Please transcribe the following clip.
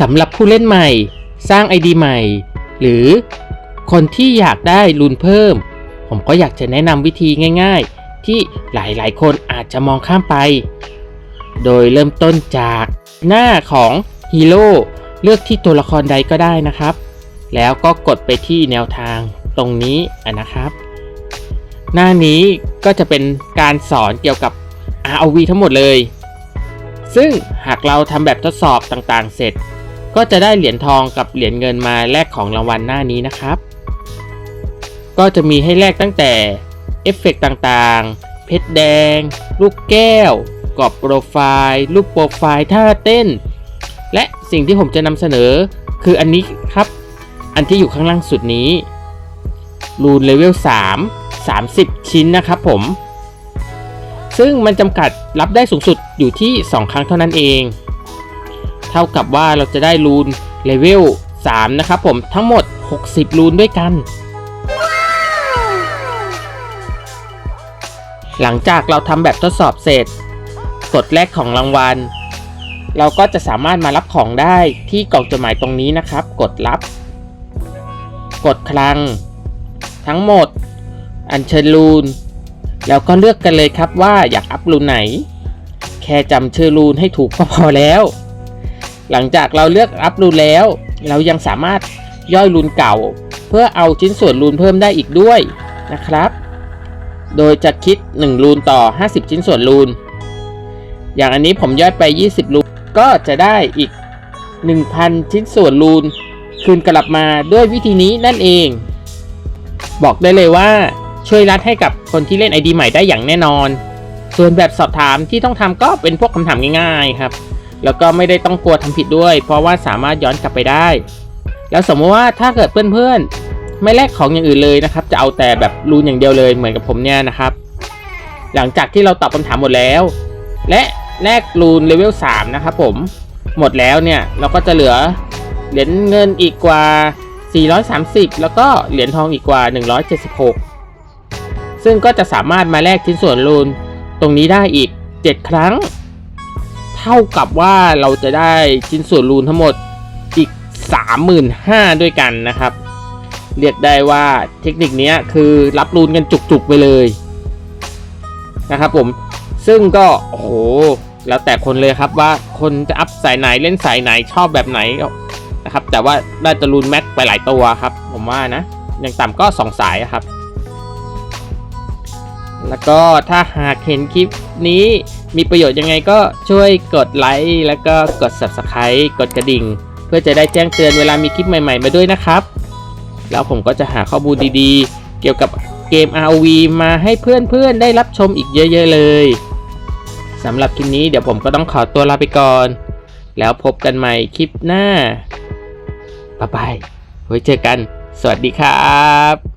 สำหรับผู้เล่นใหม่ สร้าง ID ใหม่ หรือคนที่อยากได้รูนเพิ่ม ผมก็อยากจะแนะนำวิธีง่าย ๆ ที่หลายๆ คนอาจจะมองข้ามไป โดยเริ่มต้นจากหน้าของฮีโร่เลือกที่ตัวละครใดก็ได้นะครับ แล้วก็กดไปที่แนวทางตรงนี้ะนะครับ หน้านี้ก็จะเป็นการสอนเกี่ยวกับ ROV ทั้งหมดเลย ซึ่งหากเราทำแบบทดสอบต่างๆ เสร็จ ก็จะได้เหรียญทองกับเหรียญเงินมาแลกของรางวัลหน้านี้นะครับ ก็จะมีให้แลกตั้งแต่เอฟเฟกต์ต่างๆ เพชรแดง ลูกแก้ว กรอบโปรไฟล์ รูปโปรไฟล์ท่าเต้น และสิ่งที่ผมจะนำเสนอ คืออันนี้ครับ อันที่อยู่ข้างล่างสุดนี้รูนเลเวล3 30 ชิ้นนะครับผม ซึ่งมันจำกัดรับได้สูงสุดอยู่ที่ 2 ครั้งเท่านั้นเอง ท่ากับว่าเราจะได้รูนเลเวล3นะครับผมทั้งหมด 60 รูนด้วยกัน หลังจากเราทำแบบทดสอบเสร็จ กดแรกของรางวัล เราก็จะสามารถมารับของได้ที่กล่องจดหมายตรงนี้นะครับ กดรับ กดคลัง ทั้งหมด อัญเชิญรูน แล้วก็เลือกกันเลยครับว่าอยากอัพรูนไหน แค่จำชื่อรูนให้ถูกก็พอแล้ว หลังจากเราเลือกอัพรูนแล้ว เรายังสามารถย่อยรูนเก่า เพื่อเอาชิ้นส่วนรูนเพิ่มได้อีกด้วยนะครับ โดยจะคิด 1 รูนต่อ 50 ชิ้นส่วนรูน อย่างอันนี้ผมย่อยไป 20 รูน ก็จะได้อีก 1,000 ชิ้นส่วนรูน คืนกลับมาด้วยวิธีนี้นั่นเอง บอกได้เลยว่าช่วยรัดให้กับคนที่เล่น ID ใหม่ได้อย่างแน่นอน ส่วนแบบสอบถามที่ต้องทำก็เป็นพวกคำถามง่ายๆครับ แล้วก็ไม่ได้ต้องกลัวทำผิดด้วย เพราะว่าสามารถย้อนกลับไปได้ แล้วสมมติว่าถ้าเกิดเพื่อนๆ ไม่แลกของอย่างอื่นเลยนะครับ จะเอาแต่แบบรูนอย่างเดียวเลยเหมือนกับผมเนี่ยนะครับ หลังจากที่เราตอบคำถามหมดแล้ว และแลกรูนเลเวล3นะครับผมหมดแล้วเนี่ยเราก็จะเหลือเหรียญเงินอีกกว่า 430 แล้วก็เหรียญทองอีกกว่า 176 ซึ่งก็จะสามารถมาแลกชิ้นส่วนรูนตรงนี้ได้อีก 7 ครั้ง ท่ากับว่าเราจะได้ชิ้นส่วนรูนทั้งหมดอีก 35,000 ด้วยกันนะครับ เรียกได้ว่าเทคนิคนี้คือรับรูนกันจุกๆไปเลยนะครับผมซึ่งก็โอ้โหแล้วแต่คนเลยครับว่าคนจะอัพสายไหนเล่นสายไหนชอบแบบไหนนะครับ แต่ว่าน่าจะรูนแม็กไปหลายตัวครับ ผมว่านะอย่างต่ำก็ 2 สายครับ แล้วก็ถ้าหากเห็นคลิป นี้มีประโยชน์ยังไงก็ช่วยกดไลค์แล้วก็กด Subscribe กดกระดิ่ง เพื่อจะได้แจ้งเตือนเวลามีคลิปใหม่ๆ มาด้วยนะครับ แล้วผมก็จะหาข้อมูลดีๆ เกี่ยวกับเกม ROV มาให้เพื่อนๆ ได้รับชมอีกเยอะๆเลยสำหรับคลิปนี้เดี๋ยวผมก็ต้องขอตัวลาไปก่อน แล้วพบกันใหม่คลิปหน้าบ๊ายบายไว้เจอกัน สวัสดีครับ